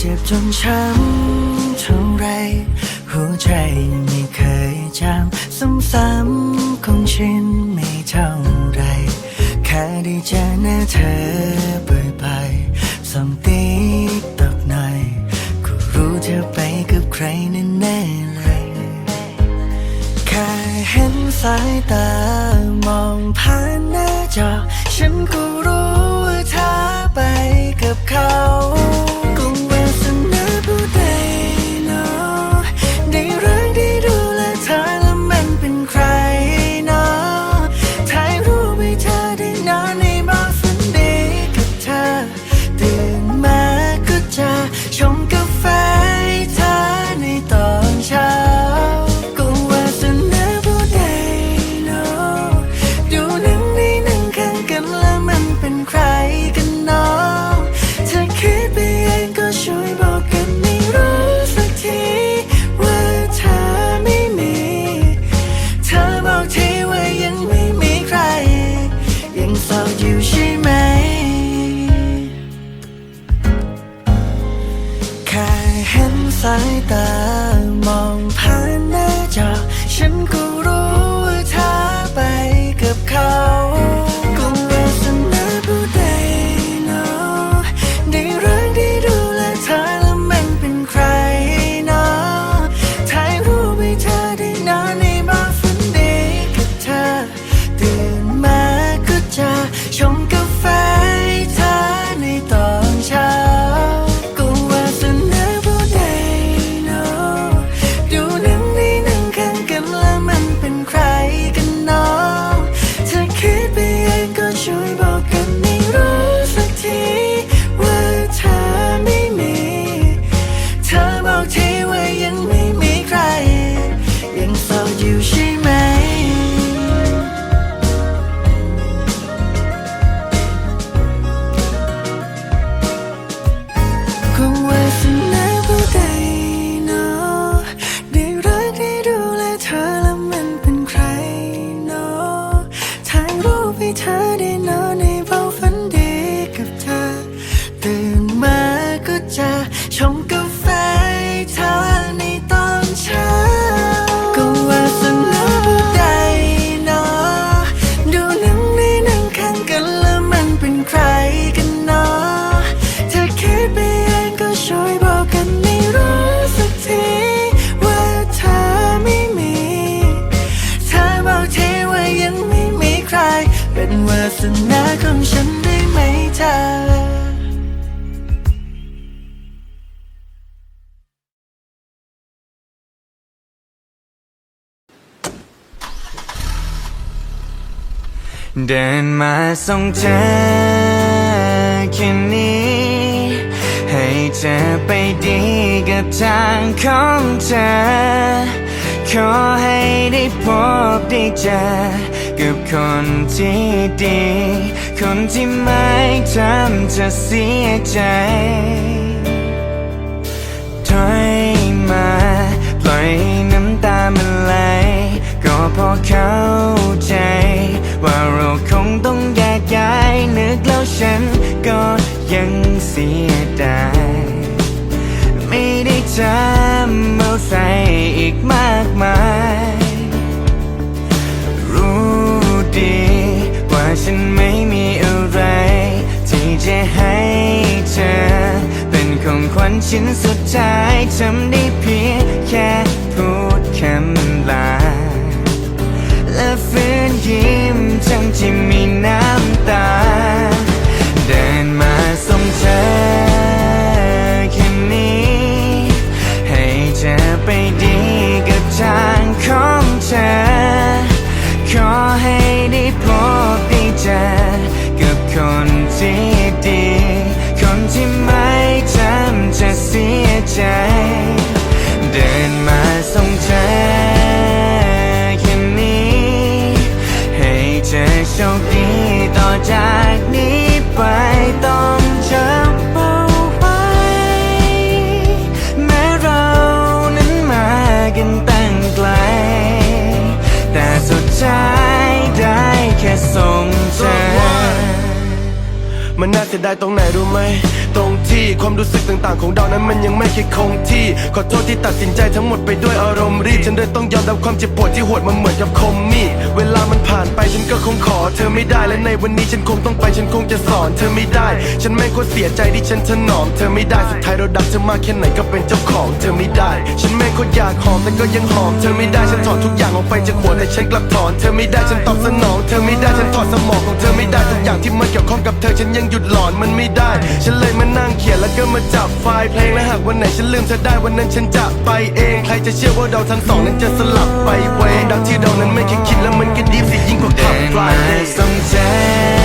เจ็บจนช้ำเท่าไรหัวใจไม่เคยจำซ้ำๆคงชินไม่เท่าไร แค่ได้เจอหน้าเธอบ่อยๆสองตีตอกหน่อยก็รู้เธอไปกับใครแน่ๆเลยแค่เห็นสายตามองผ่านหน้าจอ ฉันก็รู้ว่าเธอไปกับเขา เดินมาส่งเธอแค่นนี้ ให้เธอไปดีกับทางของเธอ ขอให้ได้พบได้เจอกับคนที่ดี คนที่ไม่ทำเธอเสียใจถอย ฉันก็ยังเสียใจไม่ได้จำเอาใส่อีกมากมาย รู้ดีว่าฉันไม่มีอะไร ที่จะให้เธอ เป็นของขวัญชิ้นสุดท้ายทำได้เพียงแค่พูดคำลา และฟื้นยิ้มทั้งที่มีน้ำตา มันน่าเสียดายตรงไหนรู้ไหม ตรงที่ความรู้สึกต่างๆ ของเรานั้นมันยังไม่เคยคงที่ ขอโทษที่ตัดสินใจทั้งหมดไปด้วยอารมณ์รีบ ฉันเลยต้องยอมรับความเจ็บปวดที่โหดมันเหมือนกับคมมีด เวลามันผ่านไปฉันก็คงขอเธอไม่ได้ และในวันนี้ฉันคงต้องไปฉันคงจะสอนเธอไม่ได้ ฉันแม่งโคตรเสียใจที่ฉันถนอมเธอไม่ได้ สุดท้ายเราดักเธอมากแค่ไหนก็เป็นเจ้าของเธอไม่ได้ ฉันแม่งโคตรอยากหอมแต่ก็ยังหอมเธอไม่ได้ ฉันถอนทุกอย่างออกไปจากหัวแต่ฉันกลับถอนเธอไม่ได้ ฉันตอบสนอง เธอไม่ได้ ฉัน มันไม่ได้ ฉันเลยมานั่งเขียนแล้วก็มาจับไฟล์เพลงและหากวันไหนฉันลืมเธอได้วันนั้นฉันจะไปเอง ใครจะเชื่อว่าเราทั้งสองนั้นจะสลับไปเว้ดังที่เรานั้นไม่เคยคิดแล้วมันก็ดีสิยิ่งกว่าขับเดินไฟม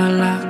ช่ตั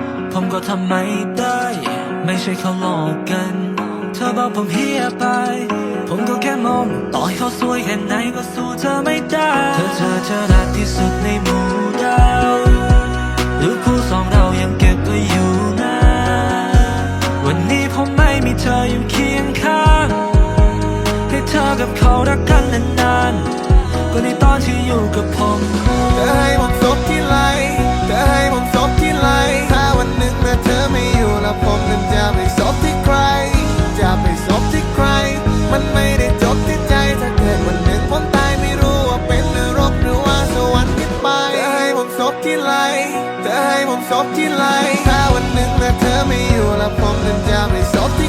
ผมก็ทำไม่ได้ ไม่ใช่เขาหลอกกัน เธอบอกผมเฮียไป ผมก็แค่มองต่อให้เขาสวยแค่ไหนก็สู้เธอไม่ได้ เธอเธอเธอรักที่สุดในหมู่ดาวหรูปคู่สองเรายังเก็บไว้อยู่นะวันนี้ผมไม่มีเธออยู่เคียงข้างให้เธอกับเขารักกันนานๆก็ในตอนที่ บที่ไหลถ้าวันหนึ่งแม้เธอไม่อยู่แล้วผมนั้นจะไปซบ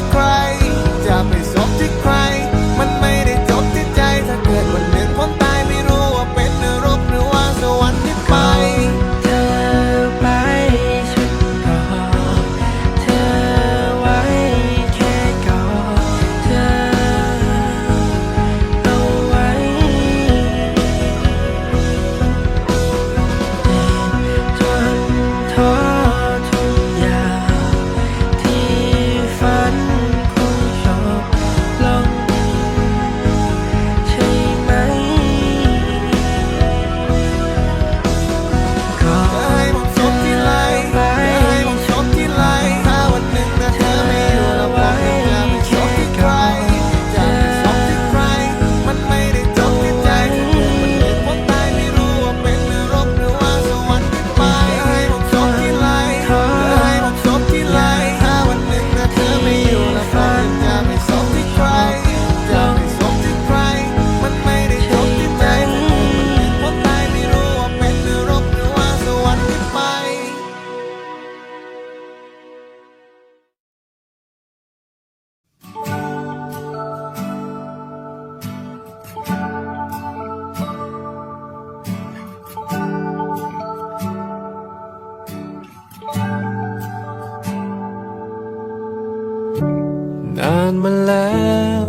นานมาแล้ว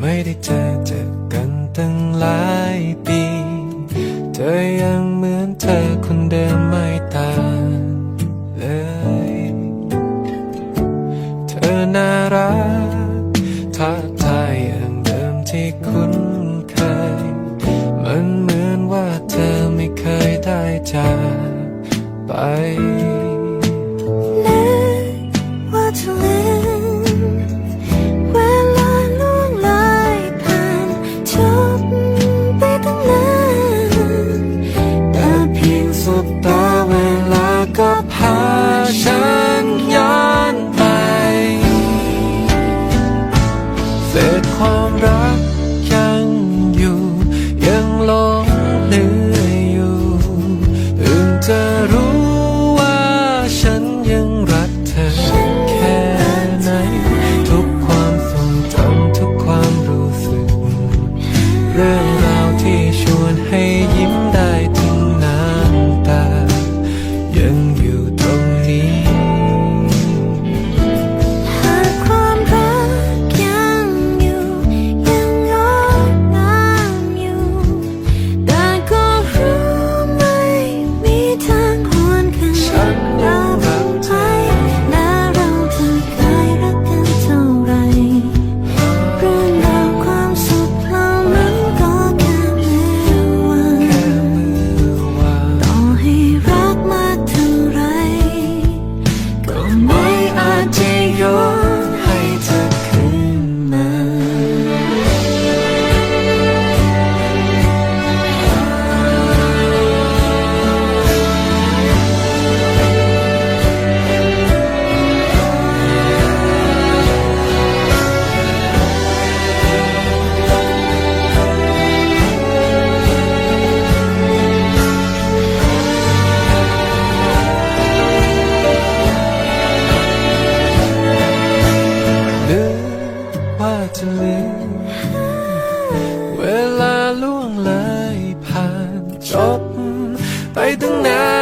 ไม่ได้เจอเจอกันตั้งหลายปี เธอยังเหมือนเธอคนเดิมไหม จบ ไปตั้งนาน